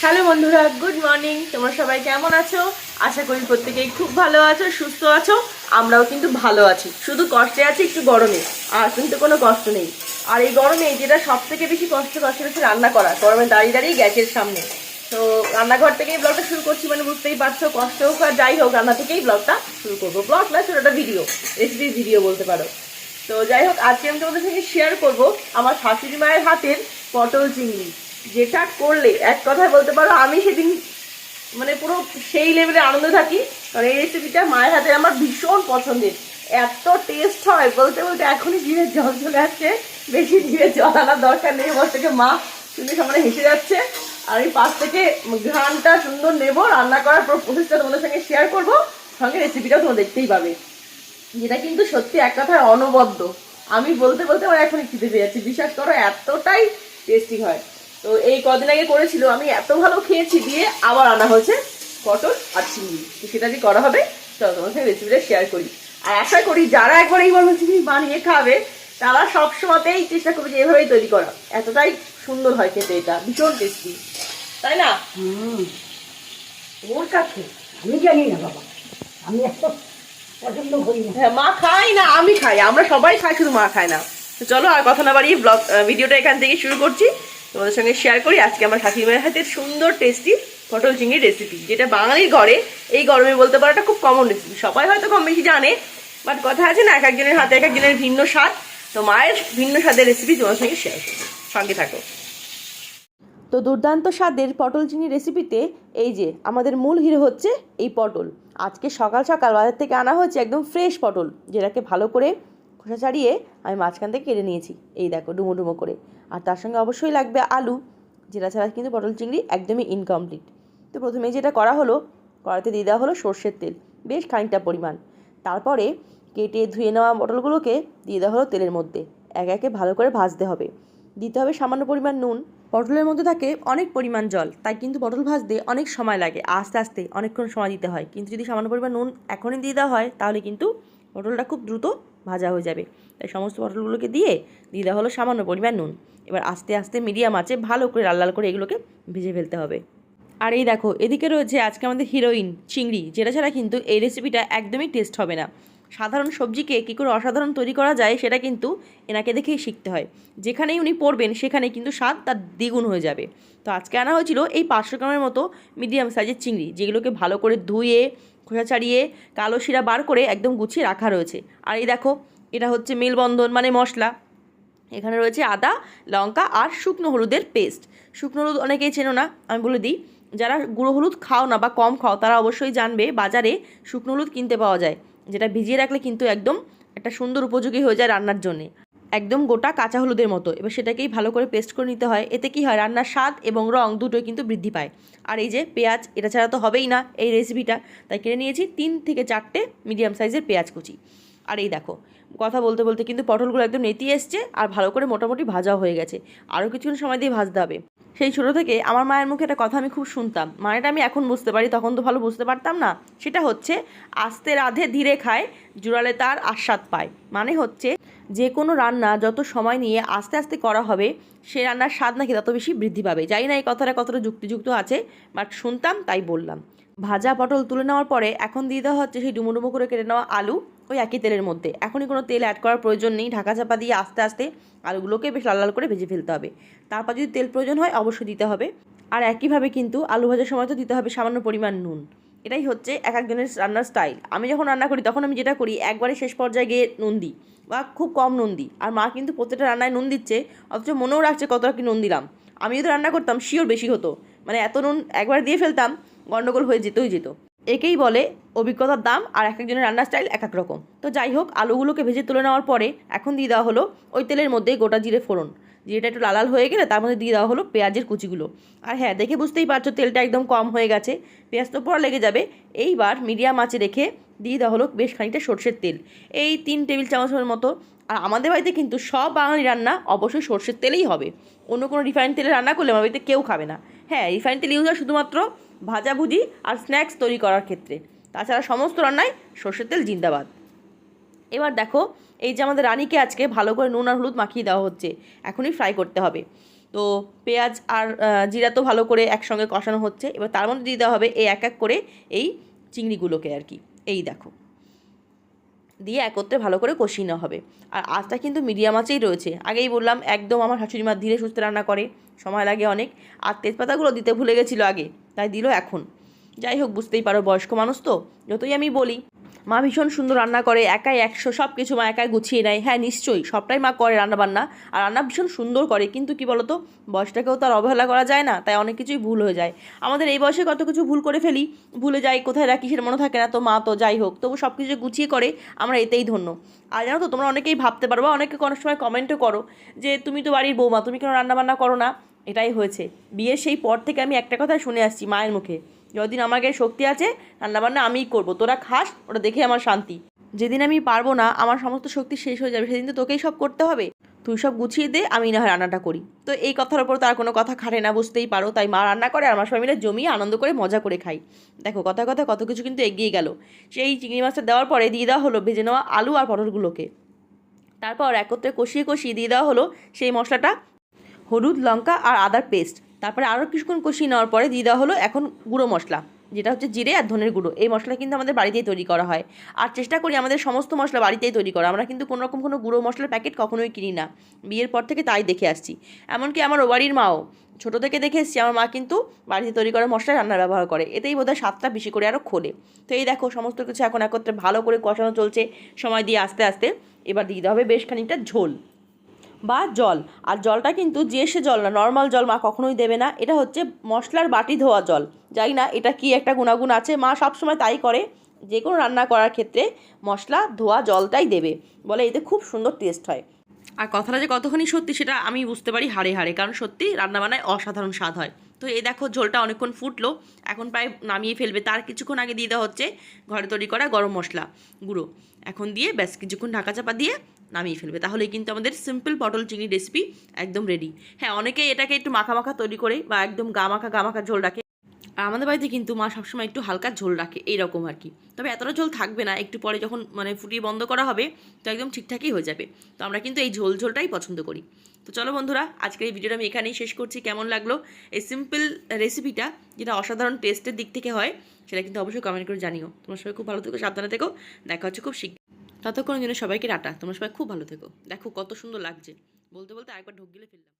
Hello বন্ধুরা good morning তোমরা সবাই কেমন আছো? আশা করি প্রত্যেকেই খুব ভালো আছো, সুস্থ আছো। আমরাও কিন্তু ভালো আছি। শুধু কষ্টে আছি, একটু গরমে। আর কিন্তু কোনো কষ্ট নেই। আর এই গরমে যেটা সব থেকে বেশি কষ্ট কষ্ট হচ্ছে রান্না করা। গরমে দাঁড়িয়ে দাঁড়িয়ে গ্যাসের সামনে। তো রান্নাঘর থেকেই ব্লগটা শুরু করছি মানে বুঝতেই পারছ, কষ্ট হোক আর যাই হোক, রান্না থেকেই ব্লগটা শুরু করব। ব্লগ না ছোটোটা ভিডিও রেসিপির ভিডিও বলতে পারো। তো যাই হোক, আজকে আমি তোমাদের সঙ্গে শেয়ার করব আমার শাশুড়ি মায়ের হাতের পটল চিংড়ি। যেটা করলে, এক কথায় বলতে পারো, আমি সেদিন মানে পুরো সেই লেভেলে আনন্দ থাকি। কারণ এই রেসিপিটা মায়ের হাতে আমার ভীষণ পছন্দের। এত টেস্ট হয়, বলতে বলতে এখনই জিভে জল চলে আসছে। বেশি জিভে জল আনার দরকার নেই আমার থেকে মা শুনে সামনে হেসে যাচ্ছে। আর এই পাশ থেকে ঘ্রানটা সুন্দর নেব, রান্না করার পুরো প্রসেসটা তোমাদের সঙ্গে শেয়ার করব। সঙ্গে রেসিপিটাও তোমরা দেখতেই পাবে। যেটা কিন্তু সত্যি এক কথায় অনবদ্য। আমি বলতে বলতে আমার এখনই খিদে পেয়ে যাচ্ছি। বিশ্বাস করো, এতটাই টেস্টি হয়। তো এই কদিন আগে করেছিল আমি এত ভালো খেয়েছি দিয়ে আবার আনা হয়েছে পটল আর চিংড়ি। তো সেটা দিয়ে করা হবে চলো তোমার সঙ্গে রেসিপিটা শেয়ার করি। আর আশা করি যারা একবার এই চিংড়ি বানিয়ে খাবে তারা সবসময়তেই চেষ্টা করবে যে এভাবেই তৈরি করা। এতটাই সুন্দর হয় খেতে এটা ভীষণ টেস্টি তাই না? হুম। ওর কাছে। আমি জানি না বাবা। আমি এত পছন্দ করি না। হ্যাঁ মা খাই না আমি খাই। আমরা সবাই খাই শুধু মা খায় না। তো চলো আর কথা না বাড়িয়ে ব্লগ ভিডিওটা এখান থেকে শুরু করছি। তোমাদের সঙ্গে শেয়ার করি। আজকে আমার মায়ের হাতের সুন্দর টেস্টি পটল চিংড়ির রেসিপি যেটা বাঙালির ঘরে এই গরমে বলতে পারো খুব কমন রেসিপি সবাই হয়তো কম বেশি জানে বাট কথা আছে না, এক একজনের হাতে এক একজনের ভিন্ন স্বাদ। তো মায়ের ভিন্ন স্বাদের রেসিপি তোমার সঙ্গে শেয়ার করব সঙ্গে থাকো। তো দুর্দান্ত স্বাদের পটল চিংড়ি রেসিপিতে এই যে আমাদের মূল হিরো হচ্ছে এই পটল। আজকে সকাল সকাল বাজার থেকে আনা হয়েছে একদম ফ্রেশ পটল, যেটাকে ভালো করে খোসা ছাড়িয়ে আমি মাঝখান থেকে কেটে নিয়েছি। এই দেখো, ডুমো ডুমো করে। আর তার সঙ্গে অবশ্যই লাগবে আলু, যেটা ছাড়া কিন্তু পটল চিংড়ি একদমই ইনকমপ্লিট তো প্রথমে যেটা করা হলো কড়াতে দিয়ে দেওয়া হলো সর্ষের তেল, বেশ খানিকটা পরিমাণ। তারপরে কেটে ধুয়ে নেওয়া পটলগুলোকে দিয়ে দেওয়া হলো তেলের মধ্যে। এক একে ভালো করে ভাজতে হবে। দিতে হবে সামান্য পরিমাণ নুন। পটলের মধ্যে থাকে অনেক পরিমাণ জল, তাই কিন্তু পটল ভাজতে অনেক সময় লাগে। আস্তে আস্তে অনেকক্ষণ সময় দিতে হয়। কিন্তু যদি সামান্য পরিমাণ নুন এখনই দিয়ে দেওয়া হয়, তাহলে কিন্তু পটলটা খুব দ্রুত ভাজা হয়ে যাবে। তাই সমস্ত পটলগুলোকে দিয়ে দিয়ে দেওয়া হলো সামান্য পরিমাণ নুন। এবার আস্তে আস্তে মিডিয়াম আছে ভালো করে লাল লাল করে এগুলোকে ভেজে ফেলতে হবে। আর এই দেখো, এদিকে রয়েছে আজকে আমাদের হিরোইন চিংড়ি, যেটা ছাড়া কিন্তু এই রেসিপিটা একদমই টেস্ট হবে না। সাধারণ সবজিকে কী করে অসাধারণ তৈরি করা যায় সেটা কিন্তু এনাকে দেখেই শিখতে হয়। যেখানেই উনি পড়বেন সেখানে কিন্তু স্বাদ তার দ্বিগুণ হয়ে যাবে। তো আজকে আনা হয়েছিল এই পাঁচশো গ্রামের মতো মিডিয়াম সাইজের চিংড়ি, যেগুলোকে ভালো করে ধুয়ে খোসা ছাড়িয়ে কালো শিরা বার করে একদম গুছিয়ে রাখা রয়েছে। আর এই দেখো, এটা হচ্ছে মেলবন্ধন মানে মশলা। এখানে রয়েছে আদা, লঙ্কা আর শুকনো হলুদের পেস্ট। শুকনো হলুদ অনেকেই চেনো না, আমি বলে দিই। যারা গুঁড়ো হলুদ খাও না বা কম খাও, তারা অবশ্যই জানবে বাজারে শুকনো হলুদ কিনতে পাওয়া যায়। যেটা ভিজিয়ে রাখলে কিন্তু একদম একটা সুন্দর উপযোগী হয়ে যায় রান্নার জন্যে। একদম গোটা কাঁচা হলুদের মতো। এবার সেটাকেই ভালো করে পেস্ট করে নিতে হয়। এতে কি হয়? রান্নার স্বাদ এবং রং দুটোই কিন্তু বৃদ্ধি পায়। আর এই যে পেঁয়াজ, এটা ছাড়া তো হবেই না এই রেসিপিটা তাই কিনে নিয়েছি তিন থেকে চারটে মিডিয়াম সাইজের পেঁয়াজ কুচি। আর এই দেখো, কথা বলতে বলতে কিন্তু পটলগুলো একদম নেতিয়ে এসছে আর ভালো করে মোটামুটি ভাজা হয়ে গেছে। আরও কিছুক্ষণ সময় দিয়ে ভাজতে হবে। সেই ছোটো থেকে আমার মায়ের মুখে একটা কথা আমি খুব শুনতাম। মানেটা আমি এখন বুঝতে পারি, তখন তো ভালো বুঝতে পারতাম না। সেটা হচ্ছে, আস্তে রাধে, ধীরে খায়, জুড়ালে তার আস্বাদ পায়। মানে হচ্ছে যে কোনো রান্না যত সময় নিয়ে আস্তে আস্তে করা হবে, সে রান্নার স্বাদ নাকি তত বেশি বৃদ্ধি পাবে। জানি না এই কথাটা কতটা যুক্তিযুক্ত আছে, বাট শুনতাম তাই বললাম। ভাজা পটল তুলে নেওয়ার পরে এখন দিয়ে দেওয়া হচ্ছে সেই ডুমো ডুমো করে কেটে নেওয়া আলু। ওই একই তেলের মধ্যে। এখনই কোনো তেল অ্যাড করার প্রয়োজন নেই। ঢাকা চাপা দিয়ে আস্তে আস্তে আলুগুলোকে বেশ লাল লাল করে ভেজে ফেলতে হবে। তারপর যদি তেল প্রয়োজন হয়, অবশ্যই দিতে হবে। আর একইভাবে কিন্তু আলু ভাজার সময় তো দিতে হবে সামান্য পরিমাণ নুন। এটাই হচ্ছে এক একজনের রান্নার স্টাইল আমি যখন রান্না করি, তখন আমি যেটা করি, একবারে শেষ পর্যায়ে গিয়ে নুন দিই বা খুব কম নুন দিই। আর মা কিন্তু প্রত্যেকটা রান্নায় নুন দিচ্ছে, অথচ মনেও রাখছে কতটা কি নুন দিলাম। আমি যদি রান্না করতাম, শিওর বেশি হতো। মানে এত নুন একবার দিয়ে ফেলতাম গণ্ডগোল হয়ে যেতই যেত। একেই বলে অভিজ্ঞতার দাম আর এক একজনের রান্নার স্টাইল এক এক রকম। তো যাই হোক, আলুগুলোকে ভেজে তুলে নেওয়ার পরে এখন দিয়ে দেওয়া হলো ওই তেলের মধ্যে গোটা জিরে ফোড়ন। জিরেটা একটু লালাল হয়ে গেলে তার মধ্যে দিয়ে দেওয়া হলো পেঁয়াজের কুচিগুলো। আর হ্যাঁ দেখে বুঝতেই পারছ তেলটা একদম কম হয়ে গেছে। পেঁয়াজ তো পুরো লেগে যাবে। এইবার মিডিয়াম আঁচে রেখে দিয়ে দেওয়া হলো বেশ খানিকটা সর্ষের তেল। এই তিন টেবিল চামচের মতো। আর আমাদের বাড়িতে কিন্তু সব বাঙালি রান্না অবশ্যই সর্ষের তেলেই হবে। অন্য কোনো রিফাইন তেলে রান্না করলে আমার বাড়িতে কেউ খাবে না। হ্যাঁ রিফাইন তেল ইউজ হয় শুধুমাত্র ভাজাভুজি আর স্ন্যাক্স তৈরি করার ক্ষেত্রে। তাছাড়া সমস্ত রান্নায় সর্ষের তেল জিন্দাবাদ। এবার দেখো, এই যে আমাদের রানীকে আজকে ভালো করে নুন আর হলুদ মাখিয়ে দেওয়া হচ্ছে, এখনই ফ্রাই করতে হবে। তো পেঁয়াজ আর জিরা তো ভালো করে একসঙ্গে কষানো হচ্ছে, এবার তার মধ্যে দিয়ে দেওয়া হবে এই এক এক করে এই চিংড়িগুলোকে আর কি। এই দেখো। দিয়ে একত্রে ভালো করে কষিয়ে নেওয়া হবে। আর আঁচটা কিন্তু মিডিয়াম আঁচেই রয়েছে। আগেই বললাম, একদম আমার শাশুড়ি মা ধীরে সুস্থে রান্না করে। সময় লাগে অনেক। আর তেজপাতাগুলো দিতে ভুলে গেছিল আগে, তাই দিল এখন। যাই হোক, বুঝতেই পারো বয়স্ক মানুষ তো। যতই আমি বলি, মা ভীষণ সুন্দর রান্না করে, একাই একশো সব কিছু মা একাই গুছিয়ে নেয়। হ্যাঁ নিশ্চয়ই, সবটাই মা করে রান্না বান্না আর রান্না ভীষণ সুন্দর করে, কিন্তু কি বলতো, বয়সটাকেও তার অবহেলা করা যায় না, তাই অনেক কিছুই ভুল হয়ে যায়। আমাদের এই বয়সে কত কিছু ভুল করে ফেলি, ভুলে যাই, কোথায় রাখি সেটা মনে থাকে না। তো মা তো যাই হোক, তবু সব কিছু গুছিয়ে করে আমরা এতেই ধন্য। আর জানো তো, তোমরা অনেকেই ভাবতে পারো বা অনেকে কোনো সময় কমেন্টও করো যে, তুমি তো বাড়ির বৌমা, তুমি কেন রান্না বান্না করো না? এটাই হয়েছে। বিয়ের সেই পর থেকে আমি একটা কথা শুনে আসছি মায়ের মুখে। যতদিন আমার শক্তি আছে, রান্নাবান্না আমিই করব। তোরা খাস, ওটা দেখে আমার শান্তি। যেদিন আমি পারব না, আমার সমস্ত শক্তি শেষ হয়ে যাবে, সেদিন তো তোকেই সব করতে হবে। তুই সব গুছিয়ে দে, আমি না হয় রান্নাটা করি। তো এই কথার ওপর তার কোনো কথা খাটে না, বুঝতেই পারো। তাই মা রান্না করে, আর আমার সবাই মিলে জমিয়ে আনন্দ করে, মজা করে খাই। দেখো কথা কথা কত কিছু কিন্তু এগিয়ে গেল। সেই চিংড়ি মাছটা দেওয়ার পরে দিয়ে দেওয়া হলো ভেজে নেওয়া আলু আর পটলগুলোকে। তারপর একত্রে কষিয়ে কষিয়ে দিয়ে দেওয়া হলো সেই মশলাটা হলুদ, লঙ্কা আর আদার পেস্ট। তারপরে আরও কিছুক্ষণ কষিয়ে নেওয়ার পরে দিয়ে দেওয়া হলো এখন গুঁড়ো মশলা, যেটা হচ্ছে জিরে আর ধনের গুঁড়ো। এই মশলা কিন্তু আমাদের বাড়িতেই তৈরি করা হয়। আর চেষ্টা করি আমাদের সমস্ত মশলা বাড়িতেই তৈরি করা। আমরা কিন্তু কোনো রকম কোনো গুঁড়ো মশলার প্যাকেট কখনোই কিনি না। বিয়ের পর থেকে তাই দেখে আসছি। এমনকি আমার বাড়ির মাও, ছোটো থেকে দেখে এসছি, আমার মা কিন্তু বাড়িতে তৈরি করা মশলা রান্নার ব্যবহার করে। এতেই বোধহয় স্বাদটা বেশি করে আরও খোলে। তো এই দেখো, সমস্ত কিছু এখন একত্রে ভালো করে কষানো চলছে। সময় দিয়ে আস্তে আস্তে এবার দিয়ে দিতে হবে বেশ খানিকটা ঝোল। বা জল। আর জলটা কিন্তু যে সে জল না নর্মাল জল মা কখনোই দেবে না। এটা হচ্ছে মশলার বাটি ধোয়া জল। জানি না এটা কি একটা গুণাগুণ আছে। মা সবসময় তাই করে। যে কোনো রান্না করার ক্ষেত্রে মশলা ধোয়া জলটাই দেবে। বলে এতে খুব সুন্দর টেস্ট হয়। আর কথাটা যে কতখানি সত্যি সেটা আমি বুঝতে পারি হাড়ে হাড়ে। কারণ সত্যি রান্নাবান্নায় অসাধারণ স্বাদ হয়। তো এই দেখো ঝোলটা অনেকক্ষণ ফুটলো। এখন প্রায় নামিয়ে ফেলবে। তার কিছুক্ষণ আগে দিয়ে দেওয়া হচ্ছে ঘরে তৈরি করা গরম মশলা গুঁড়ো। এখন দিয়ে ব্যাস কিছুক্ষণ ঢাকা চাপা দিয়ে নামিয়ে ফেলবে। তাহলেই কিন্তু আমাদের সিম্পল পটল চিংড়ি রেসিপি একদম রেডি হ্যাঁ অনেকেই এটাকে একটু মাখা মাখা তৈরি করে বা একদম গা মাখা গা মাখা ঝোল রাখে। আর আমাদের বাড়িতে কিন্তু মা সবসময় একটু হালকা ঝোল রাখে, এইরকম আর কি। তবে এতটা ঝোল থাকবে না, একটু পরে যখন মানে ফুটিয়ে বন্ধ করা হবে, তো একদম ঠিকঠাকই হয়ে যাবে। তো আমরা কিন্তু এই ঝোল ঝোলটাই পছন্দ করি। তো চলো বন্ধুরা, আজকের এই ভিডিওটা আমি এখানেই শেষ করছি। কেমন লাগল? এই সিম্পল রেসিপিটা যেটা অসাধারণ টেস্টের দিক থেকে হয়, সেটা কিন্তু অবশ্যই কমেন্ট করে জানিও। তোমার সবাই খুব ভালো থেকো, সাবধানে থেকো। দেখা হচ্ছে খুব শীঘ্র ততক্ষণের জন্য সবাইকে টাটা। তোমরা সবাই খুব ভালো থেকো। দেখো কত সুন্দর লাগছে। বলতে বলতে আরেকবার ঢোক গিলে ফেললাম।